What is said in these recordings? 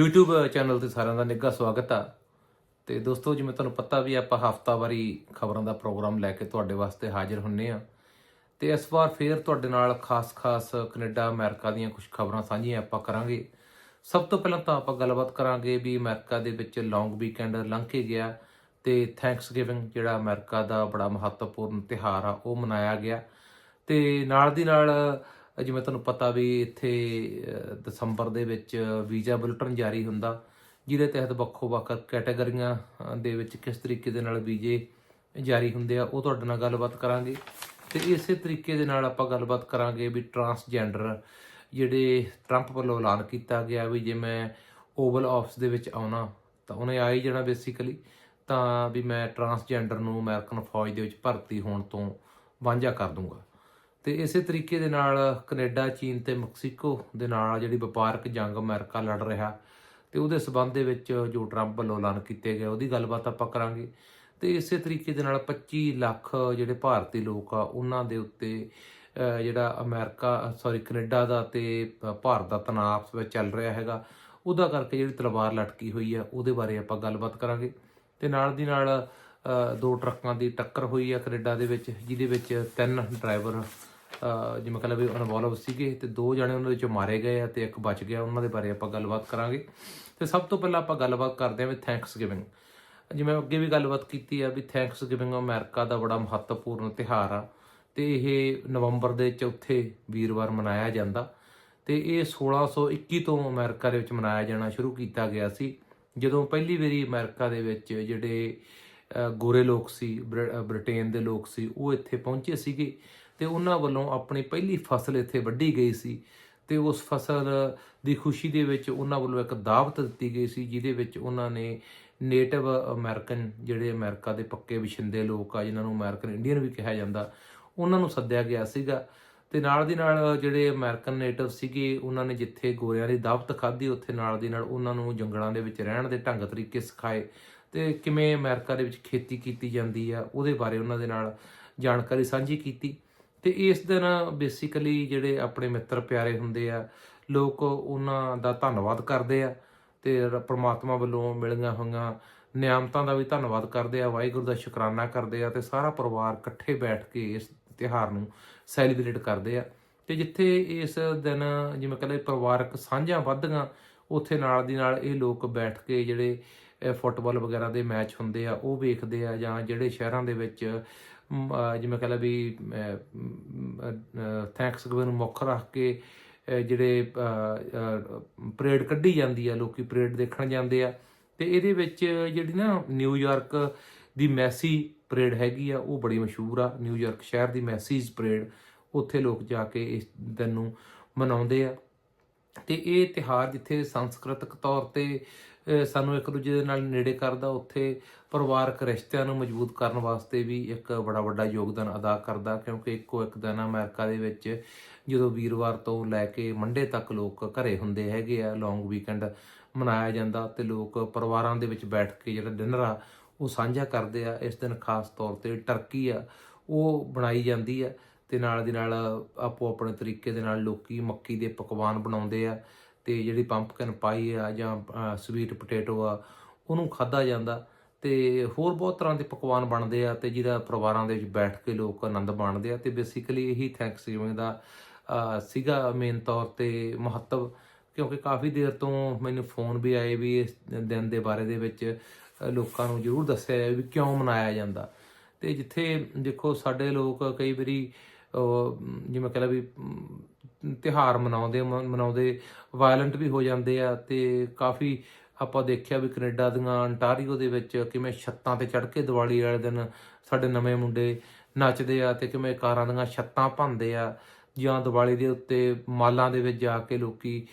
YouTube channel ਤੇ ਸਾਰਿਆਂ ਦਾ ਨਿੱਘਾ ਸਵਾਗਤ ਆ। ਤੇ ਦੋਸਤੋ, ਜਿਵੇਂ ਤੁਹਾਨੂੰ ਪਤਾ ਵੀ ਆਪਾਂ ਹਫਤਾਵਾਰੀ ਖਬਰਾਂ ਦਾ ਪ੍ਰੋਗਰਾਮ ਲੈ ਕੇ ਤੁਹਾਡੇ ਵਾਸਤੇ ਹਾਜ਼ਰ ਹੁੰਨੇ ਆ। ਤੇ ਇਸ ਵਾਰ ਫੇਰ ਤੁਹਾਡੇ ਨਾਲ ਖਾਸ-ਖਾਸ ਕੈਨੇਡਾ, ਅਮਰੀਕਾ ਦੀਆਂ ਕੁਝ ਖਬਰਾਂ ਸਾਂਝੀਆਂ ਆਪਾਂ ਕਰਾਂਗੇ। ਸਭ ਤੋਂ ਪਹਿਲਾਂ ਤਾਂ ਆਪਾਂ ਗੱਲਬਾਤ ਕਰਾਂਗੇ ਵੀ ਅਮਰੀਕਾ ਦੇ ਵਿੱਚ ਲੌਂਗ ਵੀਕਐਂਡ ਲੰਘ ਕੇ ਗਿਆ ਤੇ ਥੈਂਕਸਗਿਵਿੰਗ ਜਿਹੜਾ ਅਮਰੀਕਾ ਦਾ ਬੜਾ ਮਹੱਤਵਪੂਰਨ ਤਿਉਹਾਰ ਆ, ਉਹ ਮਨਾਇਆ ਗਿਆ। ਤੇ ਨਾਲ ਦੀ ਨਾਲ ਜਿਵੇਂ ਤੁਹਾਨੂੰ ਪਤਾ ਵੀ ਇੱਥੇ ਦਸੰਬਰ ਦੇ ਵਿੱਚ ਵੀਜ਼ਾ ਬੁਲਟਨ ਜਾਰੀ ਹੁੰਦਾ, ਜਿਹਦੇ ਤਹਿਤ ਵੱਖੋ-ਵੱਖ ਕੈਟਾਗਰੀਆਂ ਦੇ ਵਿੱਚ ਕਿਸ ਤਰੀਕੇ ਦੇ ਨਾਲ ਵੀਜ਼ੇ ਜਾਰੀ ਹੁੰਦੇ ਆ, ਉਹ ਤੁਹਾਡੇ ਨਾਲ ਗੱਲਬਾਤ ਕਰਾਂਗੇ। ਤੇ ਇਸੇ ਤਰੀਕੇ ਦੇ ਨਾਲ ਆਪਾਂ ਗੱਲਬਾਤ ਕਰਾਂਗੇ ਵੀ ਟਰਾਂਸਜੈਂਡਰ, ਜਿਹੜੇ ਟਰੰਪ ਵੱਲੋਂ ਐਲਾਨ ਕੀਤਾ ਗਿਆ ਵੀ ਜੇ ਮੈਂ ਓਵਲ ਆਫਿਸ ਦੇ ਵਿੱਚ ਆਉਣਾ, ਤਾਂ ਉਹਨੇ ਆ ਹੀ ਜਾਣਾ ਬੇਸਿਕਲੀ। ਤਾਂ ਵੀ ਮੈਂ ਟਰਾਂਸਜੈਂਡਰ ਨੂੰ ਅਮਰੀਕਨ ਫੌਜ ਦੇ ਵਿੱਚ ਭਰਤੀ ਹੋਣ ਤੋਂ ਵਾਂਝਾ ਕਰ ਦੂੰਗਾ। ਤੇ ਇਸੇ ਤਰੀਕੇ ਦੇ ਨਾਲ ਕੈਨੇਡਾ, ਚੀਨ ਤੇ ਮੈਕਸੀਕੋ ਦੇ ਨਾਲ ਜਿਹੜੀ ਵਪਾਰਕ ਜੰਗ ਅਮਰੀਕਾ ਲੜ ਰਿਹਾ ਤੇ ਉਹਦੇ ਸਬੰਧ ਦੇ ਵਿੱਚ ਜੋ ਟਰੰਪ ਵੱਲੋਂ ਐਲਾਨ ਕੀਤੇ ਗਏ, ਉਹਦੀ ਗੱਲਬਾਤ ਆਪਾਂ ਕਰਾਂਗੇ। ਤੇ ਇਸੇ ਤਰੀਕੇ ਦੇ ਨਾਲ 25 ਲੱਖ ਜਿਹੜੇ ਭਾਰਤੀ ਲੋਕ ਆ, ਉਹਨਾਂ ਦੇ ਉੱਤੇ ਜਿਹੜਾ ਅਮਰੀਕਾ ਸੌਰੀ ਕੈਨੇਡਾ ਦਾ ਤੇ ਭਾਰਤ ਦਾ ਤਣਾਅ ਆਪਸ ਵਿੱਚ ਚੱਲ ਰਿਹਾ ਹੈਗਾ, ਉਹਦਾ ਕਰਕੇ ਜਿਹੜੀ ਤਲਵਾਰ ਲਟਕੀ ਹੋਈ ਆ, ਉਹਦੇ ਬਾਰੇ ਆਪਾਂ ਗੱਲਬਾਤ ਕਰਾਂਗੇ। ਤੇ ਨਾਲ ਦੀ ਨਾਲ ਦੋ ਟਰੱਕਾਂ ਦੀ ਟੱਕਰ ਹੋਈ ਆ ਕੈਨੇਡਾ ਦੇ ਵਿੱਚ, ਜਿਹਦੇ ਵਿੱਚ ਤਿੰਨ ਡਰਾਈਵਰ ਜਿਵੇਂ ਮਤਲਬ ਇਨਵੋਲਵ ਸੀਗੇ ਤੇ ਦੋ ਜਣੇ ਉਹਨਾਂ ਦੇ ਵਿੱਚੋਂ ਮਾਰੇ ਗਏ ਆ ਤੇ ਇੱਕ ਬਚ ਗਿਆ। ਉਹਨਾਂ ਦੇ ਬਾਰੇ ਆਪਾਂ ਗੱਲਬਾਤ ਕਰਾਂਗੇ। ਤੇ ਸਭ ਤੋਂ ਪਹਿਲਾਂ ਆਪਾਂ ਗੱਲਬਾਤ ਕਰਦੇ ਹਾਂ ਵੀ ਥੈਂਕਸ ਗਿਵਿੰਗ ਜਿਵੇਂ ਅੱਗੇ ਵੀ ਗੱਲਬਾਤ ਕੀਤੀ ਆ ਵੀ ਥੈਂਕਸ ਗਿਵਿੰਗ ਅਮਰੀਕਾ ਦਾ ਬੜਾ ਮਹੱਤਵਪੂਰਨ ਤਿਉਹਾਰ ਆ ਤੇ ਇਹ ਨਵੰਬਰ ਦੇ ਚੌਥੇ ਵੀਰਵਾਰ ਮਨਾਇਆ ਜਾਂਦਾ। ਤੇ ਇਹ 1621 ਤੋਂ ਅਮਰੀਕਾ ਦੇ ਵਿੱਚ ਮਨਾਇਆ ਜਾਣਾ ਸ਼ੁਰੂ ਕੀਤਾ ਗਿਆ ਸੀ। ਜਦੋਂ ਪਹਿਲੀ ਵਾਰੀ ਅਮਰੀਕਾ ਦੇ ਵਿੱਚ ਜਿਹੜੇ ਗੋਰੇ ਲੋਕ ਸੀ, ਬ੍ਰਿ- ਬ੍ਰਿਟੇਨ ਦੇ ਲੋਕ ਸੀ, ਉਹ ਇੱਥੇ ਪਹੁੰਚੇ ਸੀਗੇ। ਤੇ ਉਹਨਾਂ ਵੱਲੋਂ ਆਪਣੀ ਪਹਿਲੀ ਫਸਲ ਇੱਥੇ ਵੱਢੀ ਗਈ ਸੀ ਤੇ ਉਸ ਫਸਲ ਦੀ ਖੁਸ਼ੀ ਦੇ ਵਿੱਚ ਉਹਨਾਂ ਵੱਲੋਂ ਇੱਕ ਦਾਵਤ ਦਿੱਤੀ ਗਈ ਸੀ, ਜਿਹਦੇ ਵਿੱਚ ਉਹਨਾਂ ਨੇ ਨੇਟਿਵ ਅਮਰੀਕਨ ਜਿਹੜੇ ਅਮਰੀਕਾ ਦੇ ਪੱਕੇ ਵਸਿੰਦੇ ਲੋਕ ਆ, ਜਿਨ੍ਹਾਂ ਨੂੰ ਅਮਰੀਕਨ ਇੰਡੀਅਨ ਵੀ ਕਿਹਾ ਜਾਂਦਾ, ਉਹਨਾਂ ਨੂੰ ਸੱਦਿਆ ਗਿਆ ਸੀਗਾ। ਤੇ ਨਾਲ ਦੀ ਨਾਲ ਜਿਹੜੇ ਅਮਰੀਕਨ ਨੇਟਿਵ ਸੀਗੇ, ਉਹਨਾਂ ਨੇ ਜਿੱਥੇ ਗੋਰਿਆਂ ਦੀ ਦਾਵਤ ਖਾਧੀ, ਉੱਥੇ ਨਾਲ ਦੀ ਨਾਲ ਉਹਨਾਂ ਨੂੰ ਜੰਗਲਾਂ ਦੇ ਵਿੱਚ ਰਹਿਣ ਦੇ ਢੰਗ ਤਰੀਕੇ ਸਿਖਾਏ। ਤੇ ਕਿਵੇਂ ਅਮਰੀਕਾ ਦੇ ਵਿੱਚ ਖੇਤੀ ਕੀਤੀ ਜਾਂਦੀ ਆ, ਉਹਦੇ ਬਾਰੇ ਉਹਨਾਂ ਦੇ ਨਾਲ ਜਾਣਕਾਰੀ ਸਾਂਝੀ ਕੀਤੀ। ਤੇ ਇਸ ਦਿਨ ਬੇਸਿਕਲੀ ਜਿਹੜੇ ਆਪਣੇ ਮਿੱਤਰ ਪਿਆਰੇ ਹੁੰਦੇ ਆ, ਲੋਕ ਉਹਨਾਂ ਦਾ ਧੰਨਵਾਦ ਕਰਦੇ ਆ ਤੇ ਰ- ਪ੍ਰਮਾਤਮਾ ਵੱਲੋਂ ਮਿਲੀਆਂ ਹੋਈਆਂ ਨਿਆਮਤਾਂ ਦਾ ਵੀ ਧੰਨਵਾਦ ਕਰਦੇ ਆ, ਵਾਹਿਗੁਰੂ ਦਾ ਸ਼ੁਕਰਾਨਾ ਕਰਦੇ ਆ ਤੇ ਸਾਰਾ ਪਰਿਵਾਰ ਇਕੱਠੇ ਬੈਠ ਕੇ ਇਸ ਤਿਉਹਾਰ ਨੂੰ ਸੈਲੀਬ੍ਰੇਟ ਕਰਦੇ ਆ। ਤੇ ਜਿੱਥੇ ਇਸ ਦਿਨ ਜਿਵੇਂ ਕਹਿੰਦੇ ਪਰਿਵਾਰਕ ਸਾਂਝਾਂ ਵੱਧਦੀਆਂ ਉੱਥੇ ਨਾਲ ਦੀ ਨਾਲ ਇਹ ਲੋਕ ਬੈਠ ਕੇ ਜਿਹੜੇ ਫੁੱਟਬਾਲ ਵਗੈਰਾ ਦੇ ਮੈਚ ਹੁੰਦੇ ਆ, ਉਹ ਵੇਖਦੇ ਆ ਜਾਂ ਜਿਹੜੇ ਸ਼ਹਿਰਾਂ ਦੇ ਵਿੱਚ ਜਿਵੇਂ ਕਹਿੰਦਾ ਵੀ ਥੈਂਕਸ ਗਿਵਨ ਨੂੰ ਮੁੱਖ ਰੱਖ ਕੇ ਜਿਹੜੇ ਪਰੇਡ ਕੱਢੀ ਜਾਂਦੀ ਆ, ਲੋਕੀ ਪਰੇਡ ਦੇਖਣ ਜਾਂਦੇ ਆ। ਤੇ ਇਹਦੇ ਵਿੱਚ ਜਿਹੜੀ ਨਾ ਨਿਊਯਾਰਕ ਦੀ ਮੈਸੀ ਪਰੇਡ ਹੈਗੀ ਆ, ਉਹ ਬੜੀ ਮਸ਼ਹੂਰ ਆ। ਨਿਊਯਾਰਕ ਸ਼ਹਿਰ ਦੀ ਮੈਸੀਜ਼ ਪਰੇਡ ਉੱਥੇ ਲੋਕ ਜਾ ਕੇ ਇਸ ਦਿਨ ਨੂੰ ਮਨਾਉਂਦੇ ਆ। ਤੇ ਇਹ ਤਿਹਾਰ ਜਿੱਥੇ ਸੰਸਕ੍ਰਿਤਕ ਤੌਰ ਤੇ ਸਾਨੂੰ ਇੱਕ ਦੂਜੇ ਦੇ ਨਾਲ ਨੇੜੇ ਕਰਦਾ, ਉੱਥੇ ਪਰਿਵਾਰਕ ਰਿਸ਼ਤਿਆਂ ਨੂੰ ਮਜ਼ਬੂਤ ਕਰਨ ਵਾਸਤੇ ਵੀ ਇੱਕ ਬੜਾ ਵੱਡਾ ਯੋਗਦਾਨ ਅਦਾ ਕਰਦਾ, ਕਿਉਂਕਿ ਇੱਕੋ ਇੱਕ ਦਿਨ ਅਮਰੀਕਾ ਦੇ ਵਿੱਚ ਜਦੋਂ ਵੀਰਵਾਰ ਤੋਂ ਲੈ ਕੇ ਮੰਡੇ ਤੱਕ ਲੋਕ ਘਰੇ ਹੁੰਦੇ ਹੈਗੇ ਆ, ਲੌਂਗ ਵੀਕਐਂਡ ਮਨਾਇਆ ਜਾਂਦਾ ਤੇ ਲੋਕ ਪਰਿਵਾਰਾਂ ਦੇ ਵਿੱਚ ਬੈਠ ਕੇ ਜਿਹੜਾ ਡਿਨਰ ਆ, ਉਹ ਸਾਂਝਾ ਕਰਦੇ ਆ। ਇਸ ਦਿਨ ਖਾਸ ਤੌਰ ਤੇ ਟਰਕੀ ਆ, ਉਹ ਬਣਾਈ ਜਾਂਦੀ ਆ ਤੇ ਨਾਲ ਦੀ ਨਾਲ ਆਪੋ ਆਪਣੇ ਤਰੀਕੇ ਦੇ ਨਾਲ ਲੋਕੀ ਮੱਕੀ ਦੇ ਪਕਵਾਨ ਬਣਾਉਂਦੇ ਆ। ਤੇ ਜਿਹੜੀ ਪੰਪਕਿਨ ਪਾਈ ਆ ਜਾਂ ਸਵੀਟ ਪੋਟੇਟੋ ਆ ਉਹਨੂੰ ਖਾਦਾ ਜਾਂਦਾ ਤੇ ਹੋਰ ਬਹੁਤ ਤਰ੍ਹਾਂ ਦੇ ਪਕਵਾਨ ਬਣਦੇ ਆ ਤੇ ਜਿਹਦਾ ਪਰਿਵਾਰਾਂ ਦੇ ਵਿੱਚ ਬੈਠ ਕੇ ਲੋਕ ਆਨੰਦ ਮਾਣਦੇ ਆ ਤੇ ਬੇਸਿਕਲੀ ਇਹੀ ਥੈਂਕਸ ਗਿਵਿੰਗ ਦਾ ਸੀਗਾ ਮੇਨ ਤੌਰ ਤੇ ਮਹੱਤਵ ਕਿਉਂਕਿ ਕਾਫੀ ਦੇਰ ਤੋਂ ਮੈਨੂੰ ਫੋਨ ਵੀ ਆਏ ਵੀ ਇਸ ਦਿਨ ਦੇ ਬਾਰੇ ਦੇ ਵਿੱਚ ਲੋਕਾਂ ਨੂੰ ਜ਼ਰੂਰ ਦੱਸਿਆ ਵੀ ਕਿਉਂ ਮਨਾਇਆ ਜਾਂਦਾ। ਤੇ ਜਿੱਥੇ ਦੇਖੋ ਸਾਡੇ ਲੋਕ ਕਈ ਵਾਰੀ ਅਹ, ਜਿਵੇਂ ਕਹਿੰਦਾ ਵੀ ਅਮ, ਤਿਉਹਾਰ ਮਨਾਉਂਦੇ ਮ- ਮਨਾਉਂਦੇ ਵਾਇਲੈਂਟ ਵੀ ਹੋ ਜਾਂਦੇ ਆ ਤੇ ਕਾਫੀ ਆਪਾਂ ਦੇਖਿਆ ਵੀ ਕੈਨੇਡਾ ਦੀਆਂ ਅੰਟਾਰੀਓ ਦੇ ਵਿੱਚ ਕਿਵੇਂ ਛੱਤਾਂ ਤੇ ਚੜ੍ਹ ਕੇ ਦੀਵਾਲੀ ਵਾਲੇ ਦਿਨ ਸਾਡੇ ਨਵੇਂ ਮੁੰਡੇ ਨੱਚਦੇ ਆ ਤੇ ਕਿਵੇਂ ਕਾਰਾਂ ਦੀਆਂ ਛੱਤਾਂ ਭੰਨਦੇ ਆ ਜਾਂ ਦੀਵਾਲੀ ਦੇ ਉੱਤੇ ਮਾਲਾਂ ਦੇ ਵਿੱਚ ਜਾ ਕੇ ਲੋਕੀ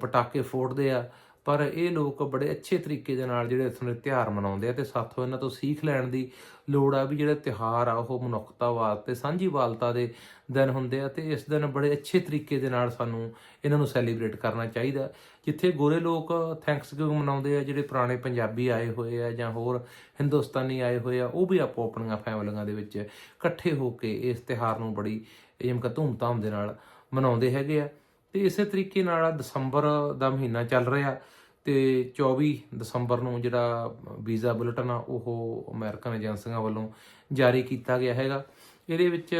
ਪਟਾਕੇ ਫੋੜਦੇ ਆ। ਪਰ ਇਹ ਲੋਕ ਬੜੇ ਅੱਛੇ ਤਰੀਕੇ ਦੇ ਨਾਲ ਜਿਹੜੇ ਇਸ ਦੇ ਤਿਉਹਾਰ ਮਨਾਉਂਦੇ ਆ ਤੇ ਸਾਥੋਂ ਇਹਨਾਂ ਤੋਂ ਸੀਖ ਲੈਣ ਦੀ ਲੋੜ ਆ ਵੀ ਜਿਹੜੇ ਤਿਉਹਾਰ ਆ, ਉਹ ਮਨੁੱਖਤਾਵਾਦ ਤੇ ਸਾਂਝੀਵਾਲਤਾ ਦੇ ਦਿਨ ਹੁੰਦੇ ਆ ਤੇ ਇਸ ਦਿਨ ਬੜੇ ਅੱਛੇ ਤਰੀਕੇ ਦੇ ਨਾਲ ਸਾਨੂੰ ਇਹਨਾਂ ਨੂੰ ਸੈਲੀਬ੍ਰੇਟ ਕਰਨਾ ਚਾਹੀਦਾ। ਜਿੱਥੇ ਗੋਰੇ ਲੋਕ ਥੈਂਕਸਗਿਵਿੰਗ ਮਨਾਉਂਦੇ ਆ, ਜਿਹੜੇ ਪੁਰਾਣੇ ਪੰਜਾਬੀ ਆਏ ਹੋਏ ਆ ਜਾਂ ਹੋਰ ਹਿੰਦੁਸਤਾਨੀ ਆਏ ਹੋਏ ਆ, ਉਹ ਵੀ ਆਪੋ ਆਪਣੀਆਂ ਫੈਮਲੀਆਂ ਦੇ ਵਿੱਚ ਇਕੱਠੇ ਹੋ ਕੇ ਇਸ ਤਿਉਹਾਰ ਨੂੰ ਬੜੀ ਜਿਵੇਂ ਕਿ ਧੂਮਧਾਮ ਦੇ ਨਾਲ ਮਨਾਉਂਦੇ ਹੈਗੇ ਆ। ਤੇ ਇਸੇ ਤਰੀਕੇ ਨਾਲ ਦਸੰਬਰ ਦਾ ਮਹੀਨਾ ਚੱਲ ਰਿਹਾ। ਤੇ 24 ਦਸੰਬਰ ਨੂੰ ਜਿਹੜਾ ਵੀਜ਼ਾ ਬੁਲੇਟਿਨ ਆ, ਉਹ ਅਮਰੀਕਨ ਏਜੰਸੀਆਂ ਵੱਲੋਂ ਜਾਰੀ ਕੀਤਾ ਗਿਆ ਹੈਗਾ। ਇਹਦੇ ਵਿੱਚ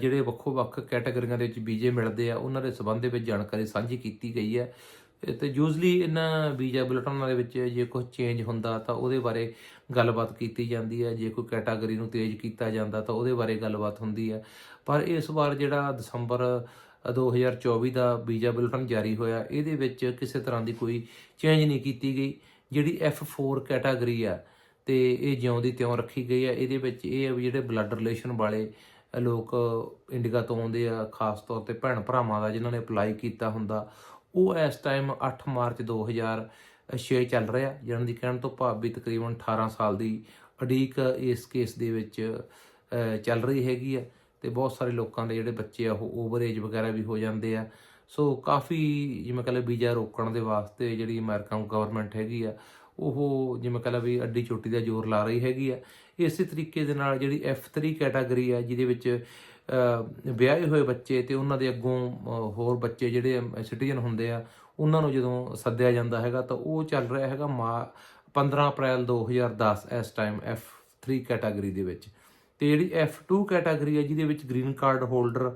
ਜਿਹੜੇ ਵੱਖੋ ਵੱਖ ਕੈਟਾਗਰੀਆਂ ਦੇ ਵਿੱਚ ਵੀਜ਼ੇ ਮਿਲਦੇ ਆ, ਉਹਨਾਂ ਦੇ ਸਬੰਧ ਦੇ ਵਿੱਚ ਜਾਣਕਾਰੀ ਸਾਂਝੀ ਕੀਤੀ ਗਈ ਹੈ। ਇਹ ਤੇ ਯੂਜ਼ਲੀ ਇਹਨਾਂ ਵੀਜ਼ਾ ਬੁਲੇਟਿਨਾਂ ਦੇ ਵਿੱਚ ਜੇ ਕੁਝ ਚੇਂਜ ਹੁੰਦਾ ਤਾਂ ਉਹਦੇ ਬਾਰੇ ਗੱਲਬਾਤ ਕੀਤੀ ਜਾਂਦੀ ਹੈ। ਜੇ ਕੋਈ ਕੈਟਾਗਰੀ ਨੂੰ ਤੇਜ਼ ਕੀਤਾ ਜਾਂਦਾ ਤਾਂ ਉਹਦੇ ਬਾਰੇ ਗੱਲਬਾਤ ਹੁੰਦੀ ਹੈ। ਪਰ ਇਸ ਵਾਰ ਜਿਹੜਾ ਦਸੰਬਰ 2024 ਦਾ ਵੀਜ਼ਾ ਬੁਲੇਟਿਨ ਜਾਰੀ ਹੋਇਆ। ਇਹਦੇ ਵਿੱਚ ਕਿਸੇ ਤਰ੍ਹਾਂ ਦੀ ਕੋਈ ਚੇਂਜ ਨਹੀਂ ਕੀਤੀ ਗਈ। ਜਿਹੜੀ F4 ਕੈਟਾਗਰੀ ਆ, ਤੇ ਇਹ ਜਿਉਂ ਦੀ ਤਿਉਂ ਰੱਖੀ ਗਈ ਆ। ਇਹਦੇ ਵਿੱਚ ਇਹ ਆ ਵੀ ਜਿਹੜੇ ਬਲੱਡ ਰਿਲੇਸ਼ਨ ਵਾਲੇ ਲੋਕ ਇੰਡੀਆ ਤੋਂ ਆਉਂਦੇ ਆ, ਖਾਸ ਤੌਰ ਤੇ ਭੈਣ ਭਰਾਵਾਂ ਦਾ ਜਿਨ੍ਹਾਂ ਨੇ ਅਪਲਾਈ ਕੀਤਾ ਹੁੰਦਾ, ਉਹ ਇਸ ਟਾਈਮ 8 ਮਾਰਚ 2006 ਚੱਲ ਰਿਹਾ ਜਿਹਨਾਂ ਦੀ ਕਹਿਣ ਤੋਂ ਭਾਵ ਵੀ ਤਕਰੀਬਨ 18 ਸਾਲ ਦੀ ਅਡੀਕ ਇਸ ਕੇਸ ਦੇ ਵਿੱਚ ਚੱਲ ਰਹੀ ਹੈਗੀ ਆ। ਤੇ ਬਹੁਤ ਸਾਰੇ ਲੋਕਾਂ ਦੇ ਜਿਹੜੇ ਬੱਚੇ ਆ, ਉਹ ਓਵਰ ਏਜ ਵਗੈਰਾ ਵੀ ਹੋ ਜਾਂਦੇ ਆ। ਸੋ ਕਾਫੀ ਜਿਵੇਂ ਕਹਿੰਦੇ ਵੀਜ਼ਾ ਰੋਕਣ ਦੇ ਵਾਸਤੇ ਜਿਹੜੀ ਅਮਰੀਕਨ ਗਵਰਨਮੈਂਟ ਹੈਗੀ ਆ, ਉਹ ਜਿਵੇਂ ਕਹਿੰਦਾ ਵੀ ਅੱਡੀ ਚੋਟੀ ਦਾ ਜ਼ੋਰ ਲਾ ਰਹੀ ਹੈਗੀ ਆ। ਇਸੇ ਤਰੀਕੇ ਦੇ ਨਾਲ ਜਿਹੜੀ F3 ਕੈਟਾਗਰੀ ਆ, ਜਿਹਦੇ ਵਿੱਚ ਵਿਆਹੇ ਹੋਏ ਬੱਚੇ ਤੇ ਉਹਨਾਂ ਦੇ ਅੱਗੋਂ ਹੋਰ ਬੱਚੇ ਜਿਹੜੇ ਸਿਟੀਜ਼ਨ ਹੁੰਦੇ ਆ, ਉਹਨਾਂ ਨੂੰ ਜਦੋਂ ਸੱਦਿਆ ਜਾਂਦਾ ਹੈਗਾ, ਤਾਂ ਉਹ ਚੱਲ ਰਿਹਾ ਹੈਗਾ ਮਾ 15 ਅਪ੍ਰੈਲ 2010 ਇਸ ਟਾਈਮ F3 ਕੈਟਾਗਰੀ ਦੇ ਵਿੱਚ। ਤੇ ਜਿਹੜੀ F2 ਕੈਟਾਗਰੀ ਹੈ, ਜਿਹਦੇ ਵਿੱਚ ਗ੍ਰੀਨ ਕਾਰਡ ਹੋਲਡਰ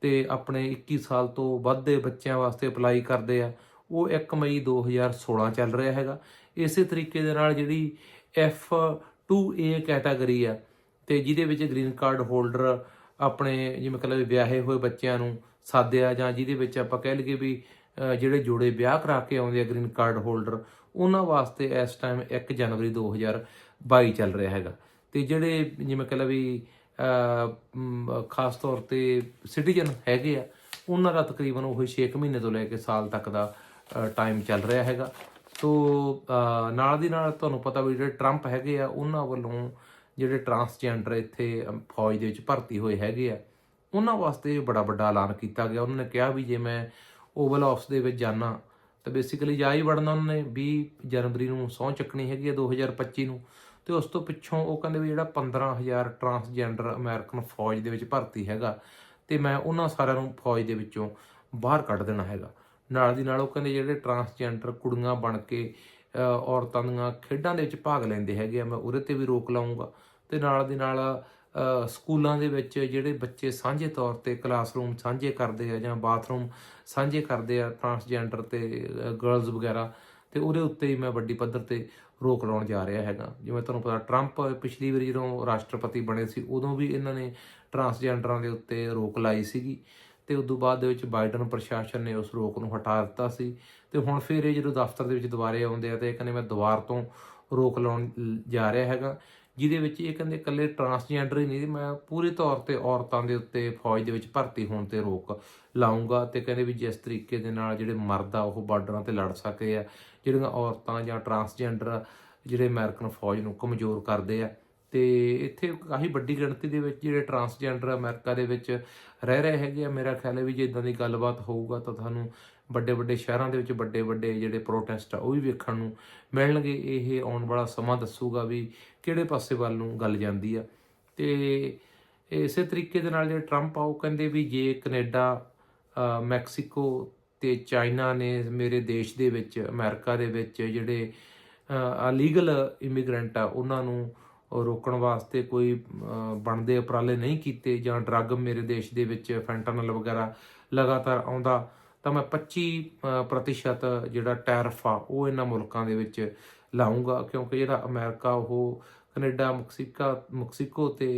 ਤੇ ਆਪਣੇ 21 ਸਾਲ ਤੋਂ ਵੱਧ ਦੇ ਬੱਚਿਆਂ ਵਾਸਤੇ ਅਪਲਾਈ ਕਰਦੇ ਆ, ਉਹ 1 ਮਈ 2016 ਚੱਲ ਰਿਹਾ ਹੈਗਾ। ਇਸੇ ਤਰੀਕੇ ਦੇ ਨਾਲ ਜਿਹੜੀ F2A ਕੈਟਾਗਰੀ ਆ, ਤੇ ਜਿਹਦੇ ਵਿੱਚ ਗ੍ਰੀਨ ਕਾਰਡ ਹੋਲਡਰ ਆਪਣੇ ਜਿਵੇਂ ਕਹਿੰਦੇ ਵਿਆਹੇ ਹੋਏ ਬੱਚਿਆਂ ਨੂੰ ਸਾਦਿਆ ਜਾਂ ਜਿਹਦੇ ਵਿੱਚ ਆਪਾਂ ਕਹਿ ਲਈਏ ਵੀ ਜਿਹੜੇ ਜੋੜੇ ਵਿਆਹ ਕਰਾ ਕੇ ਆਉਂਦੇ ਆ ਗ੍ਰੀਨ ਕਾਰਡ ਹੋਲਡਰ ਉਹਨਾਂ ਵਾਸਤੇ ਇਸ ਟਾਈਮ 1 ਜਨਵਰੀ 2022 ਚੱਲ ਰਿਹਾ ਹੈਗਾ। ਤੇ ਜਿਹੜੇ ਜਿਵੇਂ ਕਹ ਲਾ ਵੀ ਖਾਸ ਤੌਰ ਤੇ ਸਿਟੀਜ਼ਨ ਹੈਗੇ ਆ, ਉਹਨਾਂ ਦਾ ਤਕਰੀਬਨ ਉਹ 6 ਮਹੀਨੇ ਤੋਂ ਲੈ ਕੇ ਸਾਲ ਤੱਕ ਦਾ ਟਾਈਮ ਚੱਲ ਰਿਹਾ ਹੈਗਾ। ਸੋ ਨਾਲ ਦੀ ਨਾਲ ਤੁਹਾਨੂੰ ਪਤਾ ਵੀ ਜਿਹੜੇ ਟਰੰਪ ਹੈਗੇ ਆ, ਉਹਨਾਂ ਵੱਲੋਂ ਜਿਹੜੇ ਟਰਾਂਸਜੈਂਡਰ ਇੱਥੇ ਫੌਜ ਦੇ ਵਿੱਚ ਭਰਤੀ ਹੋਏ ਹੈਗੇ ਆ, ਉਹਨਾਂ ਵਾਸਤੇ ਬੜਾ ਵੱਡਾ ਐਲਾਨ ਕੀਤਾ ਗਿਆ। ਉਹਨਾਂ ਨੇ ਕਿਹਾ ਵੀ ਜੇ ਮੈਂ ਓਵਲ ਹਾਊਸ ਦੇ ਵਿੱਚ ਜਾਣਾ ਤਾਂ ਬੇਸਿਕਲੀ ਜਾ ਹੀ ਵੜਨਾ ਉਹਨਾਂ ਨੇ 20 ਜਨਵਰੀ ਨੂੰ ਸਹੁੰ ਚੱਕਣੀ ਹੈਗੀ ਹੈ 2025 ਨੂੰ। ਤੇ ਉਸ ਤੋਂ ਪਿੱਛੋਂ ਉਹ ਕਹਿੰਦੇ ਵੀ ਜਿਹੜਾ 15000 ਟਰਾਂਸਜੈਂਡਰ ਅਮਰੀਕਨ ਫੌਜ ਦੇ ਵਿੱਚ ਭਰਤੀ ਹੈਗਾ ਤੇ ਮੈਂ ਉਹਨਾਂ ਸਾਰਿਆਂ ਨੂੰ ਫੌਜ ਦੇ ਵਿੱਚੋਂ ਬਾਹਰ ਕੱਢ ਦੇਣਾ ਹੈਗਾ। ਨਾਲ ਦੀ ਨਾਲ ਉਹ ਕਹਿੰਦੇ ਜਿਹੜੇ ਟਰਾਂਸਜੈਂਡਰ ਕੁੜੀਆਂ ਬਣ ਕੇ ਔਰਤਾਂ ਦੀਆਂ ਖੇਡਾਂ ਦੇ ਵਿੱਚ ਭਾਗ ਲੈਂਦੇ ਹੈਗੇ ਆ, ਮੈਂ ਉਹਦੇ ਤੇ ਵੀ ਰੋਕ ਲਾਉਂਗਾ ਤੇ ਨਾਲ ਦੀ ਨਾਲ ਸਕੂਲਾਂ ਦੇ ਵਿੱਚ ਜਿਹੜੇ ਬੱਚੇ ਸਾਂਝੇ ਤੌਰ ਤੇ ਕਲਾਸਰੂਮ ਸਾਂਝੇ ਕਰਦੇ ਆ ਜਾਂ ਬਾਥਰੂਮ ਸਾਂਝੇ ਕਰਦੇ ਆ ਟਰਾਂਸਜੈਂਡਰ ਤੇ ਗਰਲਜ਼ ਵਗੈਰਾ, ਤੇ ਉਹਦੇ ਉੱਤੇ ਹੀ ਮੈਂ ਵੱਡੀ ਪੱਧਰ ਤੇ ਰੋਕ ਲਾਉਣ ਜਾ ਰਿਹਾ ਹੈਗਾ। ਜਿਵੇਂ ਤੁਹਾਨੂੰ ਪਤਾ ਟਰੰਪ ਪਿਛਲੀ ਵਾਰੀ ਜਦੋਂ ਰਾਸ਼ਟਰਪਤੀ ਬਣੇ ਸੀ, ਉਦੋਂ ਵੀ ਇਹਨਾਂ ਨੇ ਟਰਾਂਸਜੈਂਡਰਾਂ ਦੇ ਉੱਤੇ ਰੋਕ ਲਾਈ ਸੀਗੀ ਤੇ ਉਸ ਤੋਂ ਬਾਅਦ ਦੇ ਵਿੱਚ ਬਾਈਡਨ ਪ੍ਰਸ਼ਾਸਨ ਨੇ ਉਸ ਰੋਕ ਨੂੰ ਹਟਾ ਦਿੱਤਾ ਸੀ ਤੇ ਹੁਣ ਫਿਰ ਇਹ ਜਦੋਂ ਦਫ਼ਤਰ ਦੇ ਵਿੱਚ ਦੁਬਾਰੇ ਆਉਂਦੇ ਆ ਤੇ ਇਹ ਕਹਿੰਦੇ ਮੈਂ ਦੁਬਾਰ ਤੋਂ ਰੋਕ ਲਾਉਣ ਜਾ ਰਿਹਾ ਹੈਗਾ, ਜਿਹਦੇ ਵਿੱਚ ਇਹ ਕਹਿੰਦੇ ਇਕੱਲੇ ਟਰਾਂਸਜੈਂਡਰ ਹੀ ਨਹੀਂ, ਮੈਂ ਪੂਰੇ ਤੌਰ ਤੇ ਔਰਤਾਂ ਦੇ ਉੱਤੇ ਫੌਜ ਦੇ ਵਿੱਚ ਭਰਤੀ ਹੋਣ ਤੇ ਰੋਕ ਲਾਉਂਗਾ ਤੇ ਕਹਿੰਦੇ ਵੀ ਜਿਸ ਤਰੀਕੇ ਦੇ ਨਾਲ ਜਿਹੜੇ ਮਰਦ ਆ ਉਹ ਬਾਰਡਰਾਂ ਤੇ ਲੜ ਸਕੇ ਆ ਜਿਹੜੀਆਂ ਔਰਤਾਂ ਜਾਂ ਟਰਾਂਸਜੈਂਡਰ ਜਿਹੜੇ ਅਮਰੀਕਨ ਫੌਜ ਨੂੰ ਕਮਜ਼ੋਰ ਕਰਦੇ ਆ, ਤੇ ਇੱਥੇ ਕਾਫੀ ਵੱਡੀ ਗਿਣਤੀ ਦੇ ਵਿੱਚ ਜਿਹੜੇ ਟਰਾਂਸਜੈਂਡਰ ਅਮਰੀਕਾ ਦੇ ਵਿੱਚ ਰਹਿ ਰਹੇ ਹੈਗੇ ਆ। ਮੇਰਾ ਖਿਆਲ ਹੈ ਵੀ ਜੇ ਇਦਾਂ ਦੀ ਗੱਲਬਾਤ ਹੋਊਗਾ ਤਾਂ ਤੁਹਾਨੂੰ ਵੱਡੇ ਵੱਡੇ ਸ਼ਹਿਰਾਂ ਦੇ ਵਿੱਚ ਵੱਡੇ ਵੱਡੇ ਜਿਹੜੇ ਪ੍ਰੋਟੈਸਟ ਆ, ਉਹ ਵੀ ਵੇਖਣ ਨੂੰ ਮਿਲਣਗੇ। ਇਹ ਆਉਣ ਵਾਲਾ ਸਮਾਂ ਦੱਸੂਗਾ ਵੀ ਕਿਹੜੇ ਪਾਸੇ ਵੱਲ ਨੂੰ ਗੱਲ ਜਾਂਦੀ ਆ। ਤੇ ਇਸੇ ਤਰੀਕੇ ਦੇ ਨਾਲ ਜਿਹੜੇ ਟਰੰਪ ਆ, ਉਹ ਕਹਿੰਦੇ ਵੀ ਜੇ ਕੈਨੇਡਾ ਮੈਕਸੀਕੋ ਤੇ ਚਾਈਨਾ ਨੇ ਮੇਰੇ ਦੇਸ਼ ਦੇ ਵਿੱਚ ਅਮਰੀਕਾ ਦੇ ਵਿੱਚ ਜਿਹੜੇ ਅਲੀਗਲ ਇਮੀਗ੍ਰੈਂਟ ਆ ਉਹਨਾਂ ਨੂੰ ਰੋਕਣ ਵਾਸਤੇ ਕੋਈ ਬਣਦੇ ਉਪਰਾਲੇ ਨਹੀਂ ਕੀਤੇ ਜਾਂ ਡਰੱਗ ਮੇਰੇ ਦੇਸ਼ ਦੇ ਵਿੱਚ ਫੈਂਟਨਲ ਵਗੈਰਾ ਲਗਾਤਾਰ ਆਉਂਦਾ ਤਾਂ ਮੈਂ 25 ਅ, ਪ੍ਰਤੀਸ਼ਤ ਜਿਹੜਾ ਟੈਰਫ ਆ ਉਹ ਇਹਨਾਂ ਮੁਲਕਾਂ ਦੇ ਵਿੱਚ ਲਾਉਂਗਾ ਕਿਉਂਕਿ ਜਿਹੜਾ ਅਮਰੀਕਾ ਉਹ ਕੈਨੇਡਾ ਮੈਕਸੀਕਾ ਮੈਕਸੀਕੋ ਤੇ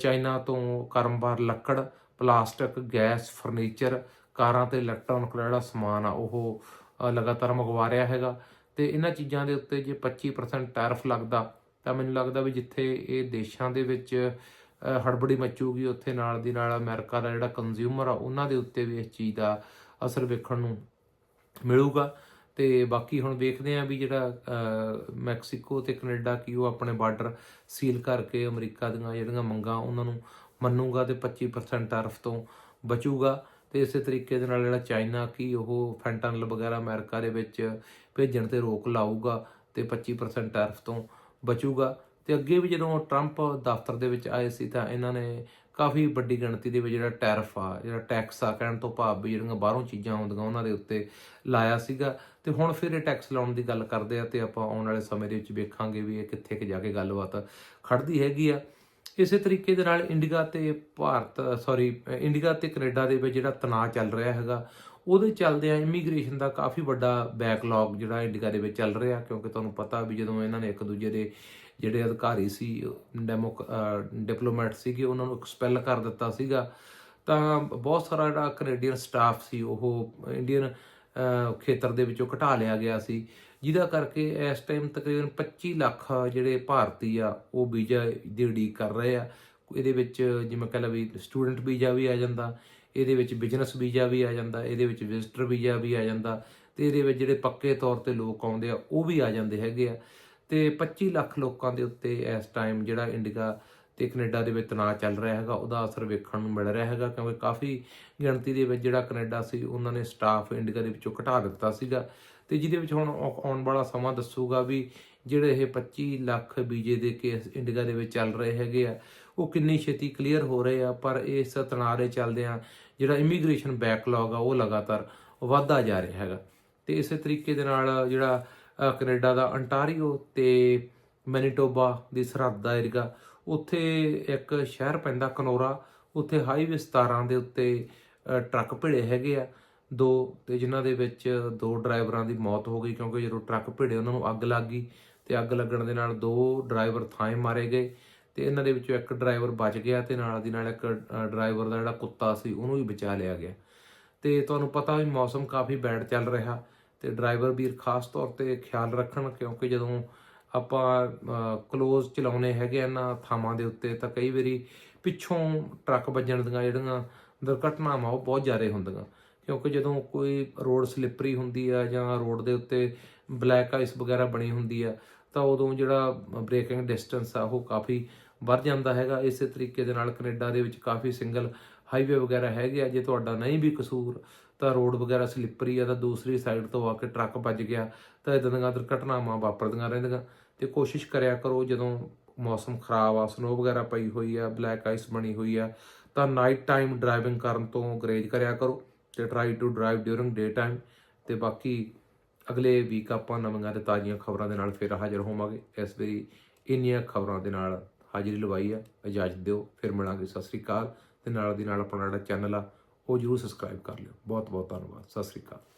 ਚਾਈਨਾ ਤੋਂ ਕਰਮਵਾਰ ਲੱਕੜ ਪਲਾਸਟਿਕ ਗੈਸ ਫਰਨੀਚਰ ਕਾਰਾਂ ਤੇ ਇਲੈਕਟ੍ਰੋਨਿਕ ਜਿਹੜਾ ਸਮਾਨ ਆ, ਉਹ ਲਗਾਤਾਰ ਮੰਗਵਾ ਰਿਹਾ ਹੈਗਾ। ਤੇ ਇਹਨਾਂ ਚੀਜ਼ਾਂ ਦੇ ਉੱਤੇ ਜੇ 25% ਟੈਰਫ ਲੱਗਦਾ, ਤਾਂ ਮੈਨੂੰ ਲੱਗਦਾ ਵੀ ਜਿੱਥੇ ਇਹ ਦੇਸ਼ਾਂ ਦੇ ਵਿੱਚ ਹੜਬੜੀ ਮਚੂਗੀ, ਉੱਥੇ ਨਾਲ ਦੀ ਨਾਲ ਅਮਰੀਕਾ ਦਾ ਜਿਹੜਾ ਕੰਜ਼ਿਊਮਰ ਆ, ਉਹਨਾਂ ਦੇ ਉੱਤੇ ਵੀ ਇਸ ਚੀਜ਼ ਦਾ ਅਸਰ ਵੇਖਣ ਨੂੰ ਮਿਲੂਗਾ। ਤੇ ਬਾਕੀ ਹੁਣ ਵੇਖਦੇ ਆਂ ਵੀ ਜਿਹੜਾ ਮੈਕਸੀਕੋ ਤੇ ਕੈਨੇਡਾ ਕੀ ਉਹ ਆਪਣੇ ਬਾਰਡਰ ਸੀਲ ਕਰਕੇ ਅਮਰੀਕਾ ਦੀਆਂ ਜਿਹੜੀਆਂ ਮੰਗਾਂ ਉਹਨਾਂ ਨੂੰ ਮੰਨੂਗਾ ਤੇ 25% ਟੈਰਫ ਤੋਂ ਬਚੂਗਾ। ਤੇ ਇਸੇ ਤਰੀਕੇ ਦੇ ਨਾਲ ਜਿਹੜਾ ਚਾਈਨਾ ਕੀ ਉਹ ਫੈਂਟਨਲ ਵਗੈਰਾ ਅਮਰੀਕਾ ਦੇ ਵਿੱਚ ਭੇਜਣ ਤੇ ਰੋਕ ਲਾਊਗਾ ਤੇ 25% ਟੈਰਫ ਤੋਂ ਬਚੂਗਾ। ਤੇ ਅੱਗੇ ਵੀ ਜਦੋਂ ਟਰੰਪ ਦਫ਼ਤਰ ਦੇ ਵਿੱਚ ਆਏ ਸੀ ਤਾਂ ਇਹਨਾਂ ਨੇ ਕਾਫੀ ਵੱਡੀ ਗਿਣਤੀ ਦੇ ਵਿੱਚ ਜਿਹੜਾ ਟੈਰਫ ਆ, ਜਿਹੜਾ ਟੈਕਸ ਆ ਕਹਿਣ ਤੋਂ ਭਾਵ ਵੀ ਜਿਹੜੀਆਂ ਬਾਹਰੋਂ ਚੀਜ਼ਾਂ ਆਉਂਦੀਆਂ ਉਹਨਾਂ ਦੇ ਉੱਤੇ ਲਾਇਆ ਸੀਗਾ। ਤੇ ਹੁਣ ਫਿਰ ਇਹ ਟੈਕਸ ਲਾਉਣ ਦੀ ਗੱਲ ਕਰਦੇ ਆ ਤੇ ਆਪਾਂ ਆਉਣ ਵਾਲੇ ਸਮੇਂ ਦੇ ਵਿੱਚ ਵੇਖਾਂਗੇ ਵੀ ਇਹ ਕਿੱਥੇ ਕਿ ਜਾ ਕੇ ਗੱਲਬਾਤ ਖੜਦੀ ਹੈਗੀ ਆ। ਇਸੇ ਤਰੀਕੇ ਦੇ ਨਾਲ ਇੰਡੀਆ ਤੇ ਭਾਰਤ ਸੌਰੀ ਇੰਡੀਆ ਤੇ ਕੈਨੇਡਾ ਦੇ ਵਿੱਚ ਜਿਹੜਾ ਤਣਾਅ ਚੱਲ ਰਿਹਾ ਹੈਗਾ, ਉਹਦੇ ਚੱਲਦਿਆਂ ਇਮੀਗ੍ਰੇਸ਼ਨ ਦਾ ਕਾਫੀ ਵੱਡਾ ਬੈਕਲੌਗ ਜਿਹੜਾ ਇੰਡੀਆ ਦੇ ਵਿੱਚ ਚੱਲ ਰਿਹਾ, ਕਿਉਂਕਿ ਤੁਹਾਨੂੰ ਪਤਾ ਵੀ ਜਦੋਂ ਇਹਨਾਂ ਨੇ ਇੱਕ ਦੂਜੇ ਦੇ ਜਿਹੜੇ ਅਧਿਕਾਰੀ ਸੀ ਡੈਮੋਕ ਡਿਪਲੋਮੈਟ ਸੀਗੇ, ਉਹਨਾਂ ਨੂੰ ਐਕਸਪੈਲ ਕਰ ਦਿੱਤਾ ਸੀਗਾ, ਤਾਂ ਬਹੁਤ ਸਾਰਾ ਜਿਹੜਾ ਕੈਨੇਡੀਅਨ ਸਟਾਫ ਸੀ, ਉਹ ਇੰਡੀਅਨ ਖੇਤਰ ਦੇ ਵਿੱਚੋਂ ਘਟਾ ਲਿਆ ਗਿਆ ਸੀ। ਜਿਹਦਾ ਕਰਕੇ ਇਸ ਟਾਈਮ ਤਕਰੀਬਨ 25 ਲੱਖ ਜਿਹੜੇ ਭਾਰਤੀ ਆ, ਉਹ ਵੀਜ਼ਾ ਦੀ ਉਡੀਕ ਕਰ ਰਹੇ ਆ। ਇਹਦੇ ਵਿੱਚ ਜਿਵੇਂ ਕਹ ਲਾ ਵੀ ਸਟੂਡੈਂਟ ਵੀਜ਼ਾ ਵੀ ਆ ਜਾਂਦਾ, ਇਹਦੇ ਵਿੱਚ ਬਿਜ਼ਨਸ ਵੀਜ਼ਾ ਵੀ ਆ ਜਾਂਦਾ, ਇਹਦੇ ਵਿੱਚ ਵਿਜ਼ਟਰ ਵੀਜ਼ਾ ਵੀ ਆ ਜਾਂਦਾ ਤੇ ਇਹਦੇ ਵਿੱਚ ਜਿਹੜੇ ਪੱਕੇ ਤੌਰ ਤੇ ਲੋਕ ਆਉਂਦੇ ਆ, ਉਹ ਵੀ ਆ ਜਾਂਦੇ ਹੈਗੇ ਆ। ਤੇ 25 ਲੱਖ ਲੋਕਾਂ ਦੇ ਉੱਤੇ ਇਸ ਟਾਈਮ ਜਿਹੜਾ ਇੰਡੀਆ ਤੇ ਕੈਨੇਡਾ ਦੇ ਵਿੱਚ ਤਣਾਅ ਚੱਲ ਰਿਹਾ ਹੈਗਾ, ਉਹਦਾ ਅਸਰ ਵੇਖਣ ਨੂੰ ਮਿਲ ਰਿਹਾ ਹੈਗਾ ਕਿਉਂਕਿ ਕਾਫੀ ਗਿਣਤੀ ਦੇ ਵਿੱਚ ਜਿਹੜਾ ਕੈਨੇਡਾ ਸੀ, ਉਹਨਾਂ ਨੇ ਸਟਾਫ ਇੰਡੀਆ ਦੇ ਵਿੱਚੋਂ ਘਟਾ ਦਿੱਤਾ ਸੀਗਾ। ਤੇ ਜਿਹਦੇ ਵਿੱਚ ਹੁਣ ਆਉਣ ਵਾਲਾ ਸਮਾਂ ਦੱਸੂਗਾ ਵੀ ਜਿਹੜੇ ਇਹ 25 ਲੱਖ ਵੀਜ਼ੇ ਦੇ ਕੇਸ ਇੰਡੀਆ ਦੇ ਵਿੱਚ ਚੱਲ ਰਹੇ ਹੈਗੇ ਆ ਉਹ ਕਿੰਨੀ ਛੇਤੀ ਕਲੀਅਰ ਹੋ ਰਹੇ ਆ ਪਰ ਇਸ ਤਣਾਅ ਦੇ ਚੱਲਦੇ ਆ ਜਿਹੜਾ ਇਮੀਗ੍ਰੇਸ਼ਨ ਬੈਕਲੌਗ ਆ ਉਹ ਲਗਾਤਾਰ ਵਧਦਾ ਜਾ ਰਿਹਾ ਹੈਗਾ। ਤੇ ਇਸੇ ਤਰੀਕੇ ਦੇ ਨਾਲ ਜਿਹੜਾ ਅ, ਕੈਨੇਡਾ ਦਾ ਅੰਟਾਰੀਓ ਤੇ ਮੈਨੀਟੋਬਾ ਦੀ ਸਰਹੱਦ ਦਾ ਏਰੀਆ ਉੱਥੇ ਇੱਕ ਸ਼ਹਿਰ ਪੈਂਦਾ ਕਨੋਰਾ ਉੱਥੇ ਹਾਈਵੇ 17 ਦੇ ਉੱਤੇ ਟਰੱਕ ਭਿੜੇ ਹੈਗੇ ਆ। ਦੋ ਤੇ ਜਿਨ੍ਹਾਂ ਦੇ ਵਿੱਚ ਦੋ ਡਰਾਈਵਰਾਂ ਦੀ ਮੌਤ ਹੋ ਗਈ ਕਿਉਂਕਿ ਜਦੋਂ ਟਰੱਕ ਭਿੜੇ ਉਹਨਾਂ ਨੂੰ ਅੱਗ ਲੱਗ ਗਈ ਤੇ ਅੱਗ ਲੱਗਣ ਦੇ ਨਾਲ ਦੋ ਡਰਾਈਵਰ ਥਾਂਏ ਮਾਰੇ ਗਏ ਤੇ ਇਹਨਾਂ ਦੇ ਵਿੱਚੋਂ ਇੱਕ ਡਰਾਈਵਰ ਬਚ ਗਿਆ ਤੇ ਨਾਲ ਦੀ ਨਾਲ ਇੱਕ ਡਰਾਈਵਰ ਦਾ ਜਿਹੜਾ ਕੁੱਤਾ ਸੀ ਉਹਨੂੰ ਵੀ ਬਚਾ ਲਿਆ ਗਿਆ। ਤੇ ਤੁਹਾਨੂੰ ਪਤਾ ਵੀ ਮੌਸਮ ਕਾਫੀ ਬੈਡ ਚੱਲ ਰਿਹਾ ਤੇ ਡਰਾਈਵਰ ਵੀਰ ਖਾਸ ਤੌਰ ਤੇ ਖਿਆਲ ਰੱਖਣ ਕਿਉਂਕਿ ਜਦੋਂ ਆਪਾਂ ਕਲੋਜ਼ ਚਲਾਉਨੇ ਹੈਗੇ ਇਹਨਾਂ ਥਾਵਾਂ ਦੇ ਉੱਤੇ ਤਾਂ ਕਈ ਵਾਰੀ ਪਿੱਛੋਂ ਟਰੱਕ ਵੱਜਣ ਦੀਆਂ ਜਿਹੜੀਆਂ ਦੁਰਘਟਨਾਵਾਂ ਉਹ ਬਹੁਤ ਜ਼ਿਆਦਾ ਹੁੰਦੀਆਂ। ਕਿਉਂਕਿ ਜਦੋਂ ਕੋਈ ਰੋਡ ਸਲਿੱਪਰੀ ਹੁੰਦੀ ਆ ਜਾਂ ਰੋਡ ਦੇ ਉੱਤੇ ਬਲੈਕ ਆਈਸ ਵਗੈਰਾ ਬਣੀ ਹੁੰਦੀ ਆ, ਤਾਂ ਉਦੋਂ ਜਿਹੜਾ ਬ੍ਰੇਕਿੰਗ ਡਿਸਟੈਂਸ ਆ, ਉਹ ਕਾਫੀ ਵੱਧ ਜਾਂਦਾ ਹੈਗਾ। ਇਸੇ ਤਰੀਕੇ ਦੇ ਨਾਲ ਕੈਨੇਡਾ ਦੇ ਵਿੱਚ ਕਾਫੀ ਸਿੰਗਲ ਹਾਈਵੇ ਵਗੈਰਾ ਹੈਗੇ ਆ। ਜੇ ਤੁਹਾਡਾ ਨਹੀਂ ਵੀ ਕਸੂਰ, ਤਾਂ ਰੋਡ ਵਗੈਰਾ ਸਲਿੱਪਰੀ ਆ, ਤਾਂ ਦੂਸਰੀ ਸਾਈਡ ਤੋਂ ਆ ਕੇ ਟਰੱਕ ਵੱਜ ਗਿਆ, ਤਾਂ ਇਦਾਂ ਦੀਆਂ ਦੁਰਘਟਨਾਵਾਂ ਵਾਪਰਦੀਆਂ ਰਹਿੰਦੀਆਂ। ਤੇ ਕੋਸ਼ਿਸ਼ ਕਰਿਆ ਕਰੋ, ਜਦੋਂ ਮੌਸਮ ਖਰਾਬ ਆ ਸਨੋ ਵਗੈਰਾ ਪਈ ਹੋਈ ਆ ਬਲੈਕ ਆਈਸ ਬਣੀ ਹੋਈ ਆ, ਤਾਂ ਨਾਈਟ ਟਾਈਮ ਡਰਾਈਵਿੰਗ ਕਰਨ ਤੋਂ ਗਰੇਜ ਕਰਿਆ ਕਰੋ। ਤੇ try to drive during day time ਤੇ ਬਾਕੀ ਅਗਲੇ ਵੀਕ ਆਪਾਂ ਨਵੀਆਂ ਤੇ ਤਾਜ਼ੀਆਂ ਖਬਰਾਂ ਦੇ ਨਾਲ ਫਿਰ ਹਾਜ਼ਰ ਹੋਵਾਂਗੇ। ਇਸ ਵਾਰੀ ਇੰਨੀਆਂ ਖਬਰਾਂ ਦੇ ਨਾਲ ਹਾਜ਼ਰੀ ਲਵਾਈ ਆ, ਇਜਾਜ਼ਤ ਦਿਓ, ਫਿਰ ਮਿਲਾਂਗੇ। ਸਤਿ ਸ੍ਰੀ ਅਕਾਲ ਤੇ ਨਾਲ ਦੀ ਨਾਲ ਆਪਣਾ ਜਿਹੜਾ ਚੈਨਲ ਆ, ਉਹ ਜਰੂਰ ਸਬਸਕ੍ਰਾਈਬ ਕਰ ਲਿਓ। ਬਹੁਤ ਬਹੁਤ ਧੰਨਵਾਦ। ਸਤਿ ਸ੍ਰੀ ਅਕਾਲ।